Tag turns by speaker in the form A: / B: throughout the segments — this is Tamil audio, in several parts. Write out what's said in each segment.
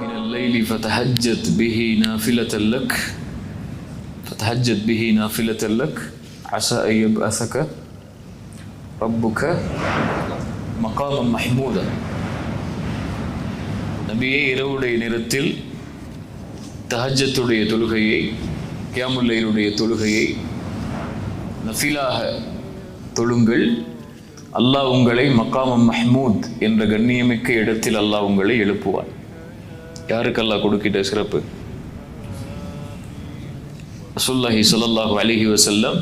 A: من الليل فتهجد به نافلة لك فتهجد به نافلة لك عسى أن يبعثك ربك مقاما محمودا நபியே இரவுடைய நேரத்தில் தஹஜத்துடைய தொழுகையை கியாமுல்லையினுடைய தொழுகையை நஃபிலாக தொழுங்கள். அல்லாஹ் உங்களை மக்காமம் மஹ்மூத் என்ற கண்ணியமிக்க இடத்தில் அல்லாஹ் உங்களை எழுப்புவான். யாருக்கு அல்லாஹ் கொடுக்கிட்ட சிறப்பு? ரசூலுல்லாஹி சொல்லல்லாஹு அலிஹி வசல்லம்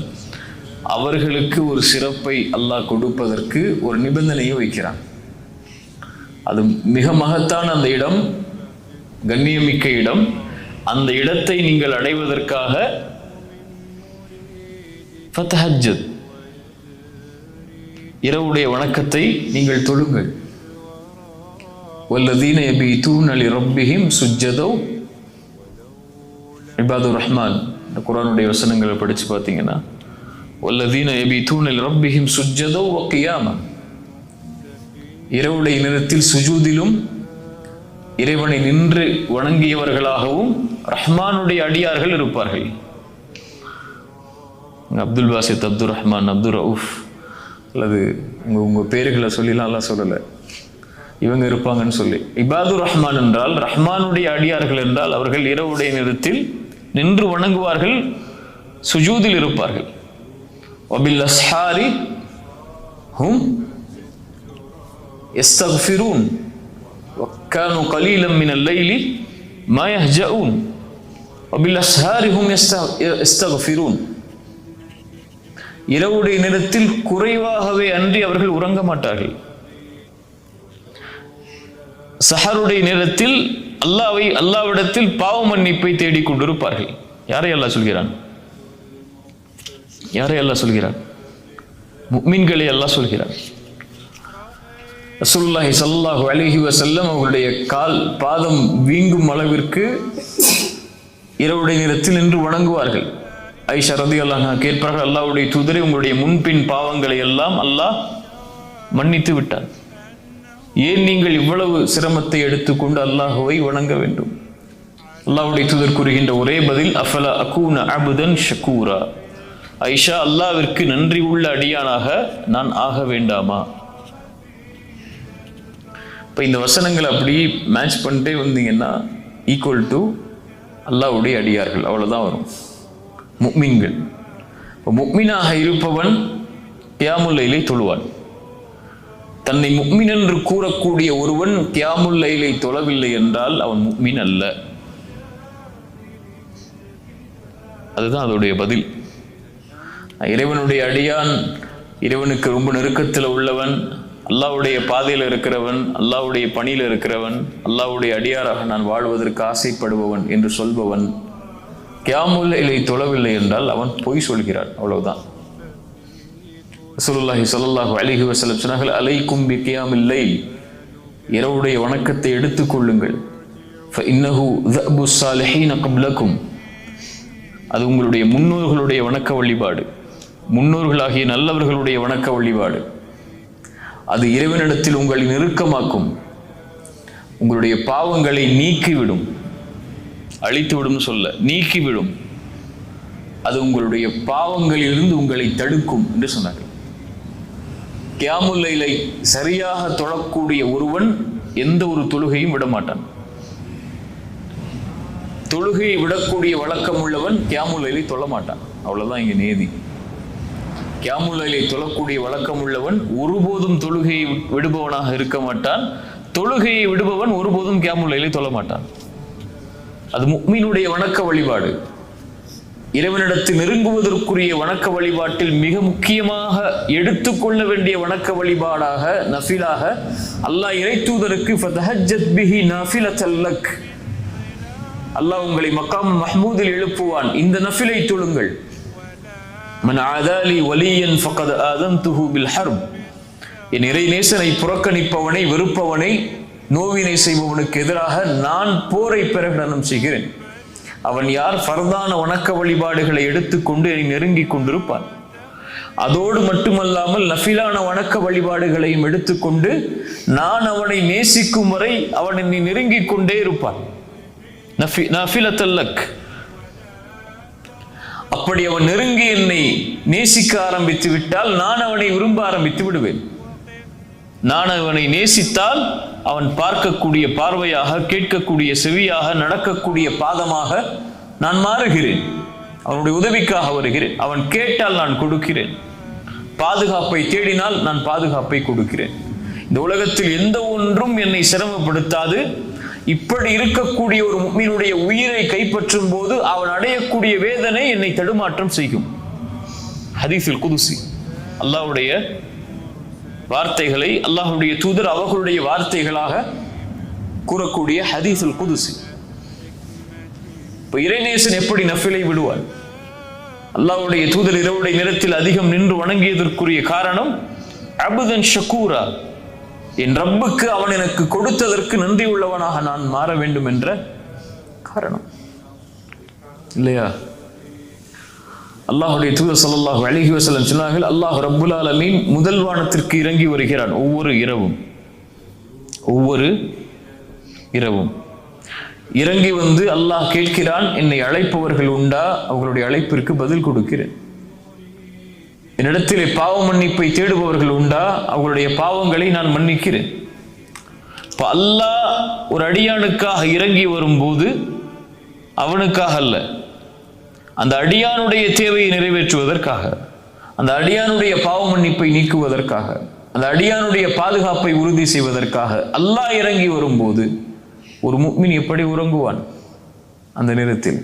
A: அவர்களுக்கு ஒரு சிறப்பை அல்லாஹ் கொடுப்பதற்கு ஒரு நிபந்தனையை வைக்கிறான். அது மிக மகத்தான அந்த இடம் கண்ணியமிக்க இடம். அந்த இடத்தை நீங்கள் அடைவதற்காக ஃபத்தஹஜத் இரவுடைய வணக்கத்தை நீங்கள் தொழுங்கள். வல்லதீன தூணலி லிரப்பிஹிம் சுஜ்ஜதோ இபாதுர் ரஹ்மான் இந்த குரானுடைய வசனங்களை படிச்சு பார்த்தீங்கன்னா வல்லதீன யபீதூன லிரப்பிஹிம் சுஜ்ஜதோ சுஜதோ ஒக்கியாம இரவுடைய நேரத்தில் சுஜூதிலும் இறைவனை நின்று வணங்கியவர்களாகவும் ரஹ்மானுடைய அடியார்கள் இருப்பார்கள். அப்துல் பாசித் அப்துல் ரஹ்மான் அப்துல் ரவுஃப் அல்லது உங்க உங்க பேர்களை சொல்லிலாம் எல்லாம் சொல்லலை இவங்க இருப்பாங்கன்னு சொல்லி இபாதுர் ரஹ்மான் என்றால் ரஹ்மானுடைய அடியார்கள் என்றால் அவர்கள் இரவுடைய நேரத்தில் நின்று வணங்குவார்கள் சுஜூதில் இருப்பார்கள் வபில் அஸ்ஹாரி ஹும் يستغفرون وكانوا قليلا من الليل ما يهجؤون وبالأسهار هم يستغفرون இரவுடைய நேரத்தில் குறைவாகவே அன்றி அவர்கள் உறங்க மாட்டார்கள். சஹருடைய நேரத்தில் அல்லாவை அல்லாவிடத்தில் பாவ மன்னிப்பை தேடிக் கொண்டிருப்பார்கள். யாரை அல்லாஹ் சொல்கிறான்? யாரை அல்லாஹ் சொல்கிறான்? முக்மீன்களை அல்லாஹ் சொல்கிறான். ரசூலுல்லாஹி சல்லாஹு அலைஹி வசல்லம் அவர்களுடைய கால் பாதம் வீங்கும் அளவிற்கு இரவுடைய நேரத்தில் நின்று வணங்குவார்கள். ஐஷா ரதி அல்லாஹ் கேட்பார்கள் அல்லாவுடைய தூதரை உங்களுடைய முன்பின் பாவங்களை எல்லாம் அல்லாஹ் மன்னித்து விட்டார் ஏன் நீங்கள் இவ்வளவு சிரமத்தை எடுத்துக்கொண்டு அல்லாஹுவை வணங்க வேண்டும்? அல்லாஹ்வுடைய தூதர் கூறுகின்ற ஒரே பதில் அஃபல அகூன அபுதன் ஷக்கூரா ஐஷா அல்லாவிற்கு நன்றி உள்ள அடியானாக நான் ஆக வேண்டாமா? இப்போ இந்த வசனங்களை அப்படி மேட்ச் பண்ணிட்டே வந்தீங்கன்னா ஈக்குவல் டு அல்லாவுடைய அடியார்கள் அவ்வளோதான் வரும். முக்மீன்கள். இப்போ முக்மீனாக இருப்பவன் கியாமுல்லையிலே தொழுவான். தன்னை முக்மின் என்று கூறக்கூடிய ஒருவன் கியாமுல்லையிலே தொழவில்லை என்றால் அவன் முக்மின் அல்ல. அதுதான் அதோடைய பதில். இறைவனுடைய அடியான் இறைவனுக்கு ரொம்ப நெருக்கத்தில் உள்ளவன் அல்லாவுடைய பாதையில் இருக்கிறவன் அல்லாவுடைய பணியில் இருக்கிறவன் அல்லாவுடைய அடியாராக நான் வாழ்வதற்கு ஆசைப்படுபவன் என்று சொல்பவன். கியாமுல்லை தொழவில்லை என்றால் அவன் பொய் சொல்கிறான். அவ்வளவுதான். ரசூலுல்லாஹி ஸல்லல்லாஹு அலிஹி வசலம் சொன்னார்கள் அலைக்கும் கும்பி கியாமில்லை இரவுடைய வணக்கத்தை எடுத்துக்கொள்ளுங்கள் ஃபஇன்னஹு தஅபு ஸாலிஹீன கப்லக்கும் அது உங்களுடைய முன்னோர்களுடைய வணக்க வழிபாடு. முன்னோர்களாகிய நல்லவர்களுடைய வணக்க வழிபாடு. அது இறைவனிடத்தில் உங்களை நெருக்கமாக்கும். உங்களுடைய பாவங்களை நீக்கிவிடும். அழித்துவிடும் சொல்ல நீக்கிவிடும் அது உங்களுடைய பாவங்களிலிருந்து உங்களை தடுக்கும் என்று சொன்னார்கள். கியாமுல்லைலை சரியாக தொழக்கூடிய ஒருவன் எந்த ஒரு தொழுகையும் விட மாட்டான் தொழுகையை விடக்கூடிய வழக்கம் உள்ளவன் கியாமுல்லைலை தொழ மாட்டான் அவ்வளவுதான் இங்க நேதி கியாமுல்லைலை தொழக்கூடிய வழக்கம் உள்ளவன் ஒருபோதும் தொழுகையை விடுபவனாக இருக்க மாட்டான். தொழுகையை விடுபவன் ஒருபோதும் கியாமுல்லைலை தொழ மாட்டான் அது முக்மீனுடைய வணக்க வழிபாடு. இறைவனிடத்தில் நெருங்குவதற்குரிய வணக்க வழிபாட்டில் மிக முக்கியமாக எடுத்துக்கொள்ள வேண்டிய வணக்க வழிபாடாக நஃபிலாக அல்லாஹ் இறை தூதருக்கு அல்லாஹ் உங்களை மக்காம் மஹ்மூதில் எழுப்புவான். இந்த நஃபிலை தொழுங்கள். மன் ஆதாலி வலியன் ஃபகத் ஆதன்துஹு பில் ஹர்ப். என் இறை நேசனை புறக்கணிப்பவனை வெறுப்பவனை நோவினை செய்பவனுக்கு எதிராக நான் போரை பிரகடனம் செய்கிறேன். அவன் யார் ஃபர்தான வணக்க வழிபாடுகளை எடுத்துக்கொண்டு என்னை நெருங்கி கொண்டிருப்பான். அதோடு மட்டுமல்லாமல் நஃபிலான வணக்க வழிபாடுகளையும் எடுத்துக்கொண்டு நான் அவனை நேசிக்கும் வரை அவன் என்னை நெருங்கிக் கொண்டே இருப்பான். நஃபி நஃபிலத்தல்லக் அப்படி அவன் நெருங்கி என்னை நேசிக்க ஆரம்பித்து விட்டால் நான் அவனை விரும்ப ஆரம்பித்து விடுவேன். நான் அவனை நேசித்தால் அவன் பார்க்கக்கூடிய பார்வையாக கேட்கக்கூடிய செவியாக நடக்கக்கூடிய பாதமாக நான் மாறுகிறேன். அவனுடைய உதவிக்காக வருகிறேன். அவன் கேட்டால் நான் கொடுக்கிறேன். பாதுகாப்பை தேடினால் நான் பாதுகாப்பை கொடுக்கிறேன். இந்த உலகத்தில் எந்த ஒன்றும் என்னை சிரமப்படுத்தாது. இப்படி இருக்கக்கூடிய ஒரு முக்மீனுடைய உயிரை கைப்பற்றும் போது அவன் அடையக்கூடிய வேதனை என்னை தடுமாற்றம் செய்யும். ஹதீஸில் குதுசி அல்லாவுடைய வார்த்தைகளை அல்லாஹுடைய தூதர் அவர்களுடைய வார்த்தைகளாக கூறக்கூடிய ஹதீஸுல் குதுசு. இப்ப இறைநேசன் எப்படி நஃபிலை விடுவார் அல்லாஹ்வுடைய தூதர் இரவுடைய நிறத்தில் அதிகம் நின்று வணங்கியதற்குரிய காரணம் அபுதன் ஷக்கூரா என் ரப்புக்கு அவன் எனக்கு கொடுத்ததற்கு நன்றி உள்ளவனாக நான் மாற வேண்டும் என்ற காரணம். இல்லையா? அல்லாஹுடைய தூதர் சல்லாஹு அழகி வசலம் சொன்னார்கள் அல்லாஹ் ரப்புல் ஆலமீன் முதல் வானத்திற்கு இறங்கி வருகிறான் ஒவ்வொரு இரவும். ஒவ்வொரு இரவும். இறங்கி வந்து அல்லாஹ் கேட்கிறான் என்னை அழைப்பவர்கள் உண்டா? அவர்களுடைய அழைப்பிற்கு பதில் கொடுக்கிறேன். என்னிடத்திலே பாவ மன்னிப்பை தேடுபவர்கள் உண்டா? அவர்களுடைய பாவங்களை நான் மன்னிக்கிறேன். இப்போ அல்லாஹ் ஒரு அடியானுக்காக இறங்கி வரும்போது அவனுக்காக அல்ல அந்த அடியானுடைய தேவையை நிறைவேற்றுவதற்காக அந்த அடியானுடைய பாவ மன்னிப்பை நீக்குவதற்காக அந்த அடியானுடைய பாதுகாப்பை உறுதி செய்வதற்காக அல்லாஹ் இறங்கி வரும்போது ஒரு முக்மின் எப்படி உறங்குவான்? அந்த நேரத்தில்